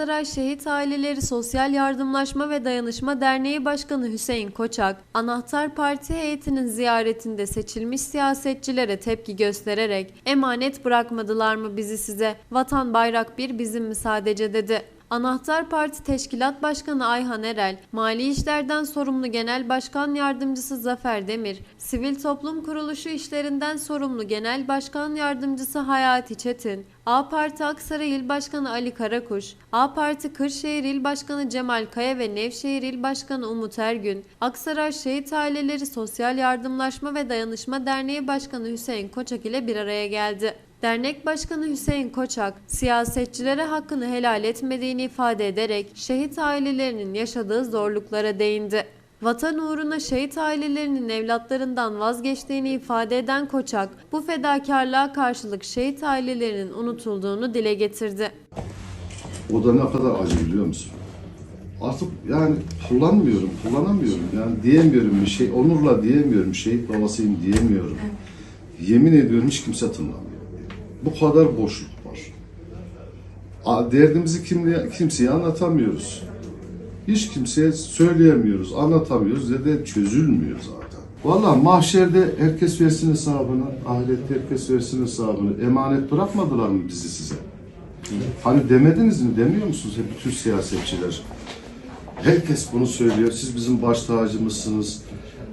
Saray Şehit Aileleri Sosyal Yardımlaşma ve Dayanışma Derneği Başkanı Hüseyin Koçak, Anahtar Parti heyetinin ziyaretinde seçilmiş siyasetçilere tepki göstererek emanet bırakmadılar mı bizi size, vatan bayrak bir bizim mi sadece dedi. Anahtar Parti Teşkilat Başkanı Ayhan Erel, Mali İşlerden sorumlu Genel Başkan Yardımcısı Zafer Demir, Sivil Toplum Kuruluşu işlerinden sorumlu Genel Başkan Yardımcısı Hayati Çetin, A Parti Aksaray İl Başkanı Ali Karakuş, A Parti Kırşehir İl Başkanı Cemal Kaya ve Nevşehir İl Başkanı Umut Ergün, Aksaray Şehit Aileleri Sosyal Yardımlaşma ve Dayanışma Derneği Başkanı Hüseyin Koçak ile bir araya geldi. Dernek Başkanı Hüseyin Koçak, siyasetçilere hakkını helal etmediğini ifade ederek şehit ailelerinin yaşadığı zorluklara değindi. Vatan uğruna şehit ailelerinin evlatlarından vazgeçtiğini ifade eden Koçak, bu fedakarlığa karşılık şehit ailelerinin unutulduğunu dile getirdi. O da ne kadar acı biliyor musun? Artık yani kullanmıyorum, kullanamıyorum. Yani diyemiyorum bir şey, onurla diyemiyorum, şehit babasıyım diyemiyorum. Yemin ediyorum hiç kimse tınlamıyor. Bu kadar boşluk var. Derdimizi kimliğe, kimseye anlatamıyoruz. Hiç kimseye söyleyemiyoruz, anlatamıyoruz ya da çözülmüyor zaten. Vallahi mahşerde herkes versin hesabını, ahirette herkes versin hesabını. Emanet bırakmadılar mı bizi size? Hani demediniz mi, demiyor musunuz hep bütün siyasetçiler? Herkes bunu söylüyor. Siz bizim baş tacımızsınız,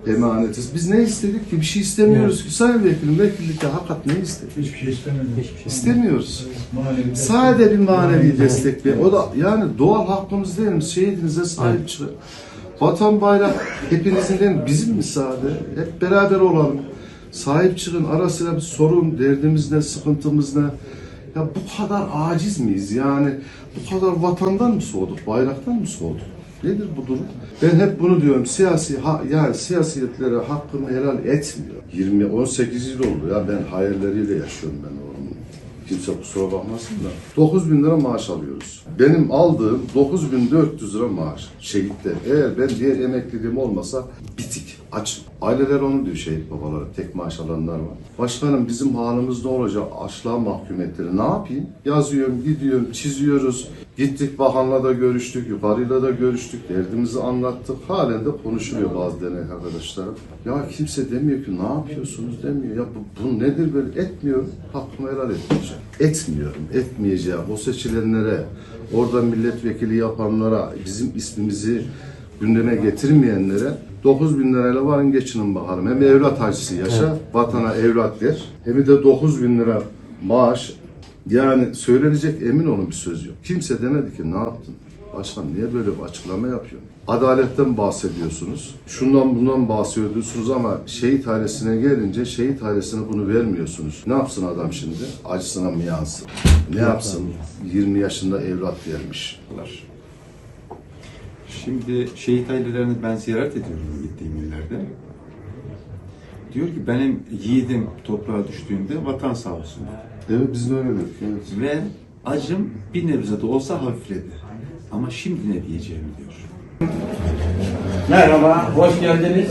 emanetiz. Biz ne istedik ki? Bir şey istemiyoruz ki. Sayın Vekilim, vekillikte hakikat ne istedik? Hiçbir şey istemedim. İstemiyoruz. Manevi Sadece bir manevi destek ve o da yani doğal hakkımız değil mi? Şehidinize sahip çıkın. Vatan bayrak hepinizin değil mi? Bizim mi sade? Hep beraber olalım. Sahip çıkın. Ara sıra bir sorun, derdimiz ne, sıkıntımız ne? Ya bu kadar aciz miyiz? Yani bu kadar vatandan mı soğuduk, bayraktan mı soğuduk? Nedir bu durum? Ben hep bunu diyorum. Siyasi ha, yani siyasiyetlere hakkını helal etmiyor. 20 18 yıl oldu ya ben hayalleriyle yaşıyorum ben oğlum. Kimse kusura bakmasın da. 9 bin lira maaş alıyoruz. Benim aldığım 9400 lira maaş. Şehitler. Eğer ben diğer emekliliğim olmasa bitik, açım. Aileler onu diyor şehit babaları. Tek maaş alanlar var. Başkanım bizim halimiz ne olacak? Açlığa mahkum ettiler. Ne yapayım? Yazıyorum, gidiyorum, çiziyoruz. Gittik bakanla da görüştük, yukarıyla da görüştük, derdimizi anlattık. Halen de konuşuluyor bazı dernek arkadaşlarım. Ya kimse demiyor ki ne yapıyorsunuz demiyor. Ya bu, bu nedir böyle etmiyorum. Hakkımı helal etmeyeceğim. Etmiyorum, etmeyeceğim. O seçilenlere, orada milletvekili yapanlara, bizim ismimizi gündeme getirmeyenlere 9 bin lirayla varın geçinin bakalım. Hem evlat acısı yaşa, vatana evlat ver. Hem de 9 bin lira maaş. Yani söylenecek emin olun bir söz yok. Kimse demedi ki ne yaptın? Başkan niye böyle bir açıklama yapıyorsun? Adaletten bahsediyorsunuz. Şundan bundan bahsediyorsunuz ama şehit ailesine gelince şehit ailesine bunu vermiyorsunuz. Ne yapsın adam şimdi? Acısına mı yansın? Ne yapsın? 20 yaşında evlat vermiş. Şimdi şehit ailelerini ben ziyaret ediyorum gittiğim illerde. Diyor ki benim yiğidim toprağa düştüğünde vatan sağ olsun. Evet biz de öyle dedik. Evet. Ve acım bir nebze de olsa hafifledi. Ama şimdi ne diyeceğimi diyor. Merhaba, hoş geldiniz.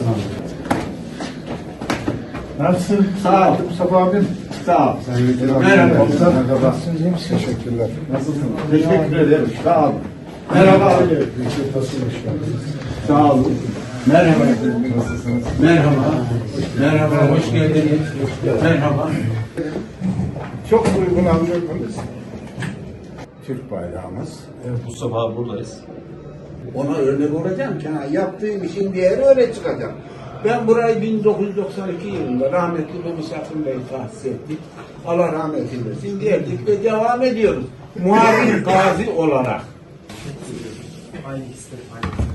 Nasılsın? Sağ ol. Mustafa abim. Sağ ol. Merhaba. Merhaba. Nasılsınız? Teşekkürler. Nasılsınız? Teşekkür ederim. Sağ ol. Merhaba. Sağ olun. Merhaba. Nasılsınız? Merhaba. Merhaba, hoş geldiniz. Merhaba. Çok uygun mıyız? Türk bayrağımız. Bu sabah buradayız. Ona örnek olacağım ki ha, yaptığım işin değeri öyle çıkacak. Ben burayı 1992 yılında rahmetli Mehmet Akın Bey tahsis ettik. Allah rahmet eylesin geldik ve devam ediyoruz. Muavin gazi olarak aynı hisleri paylaşıyor.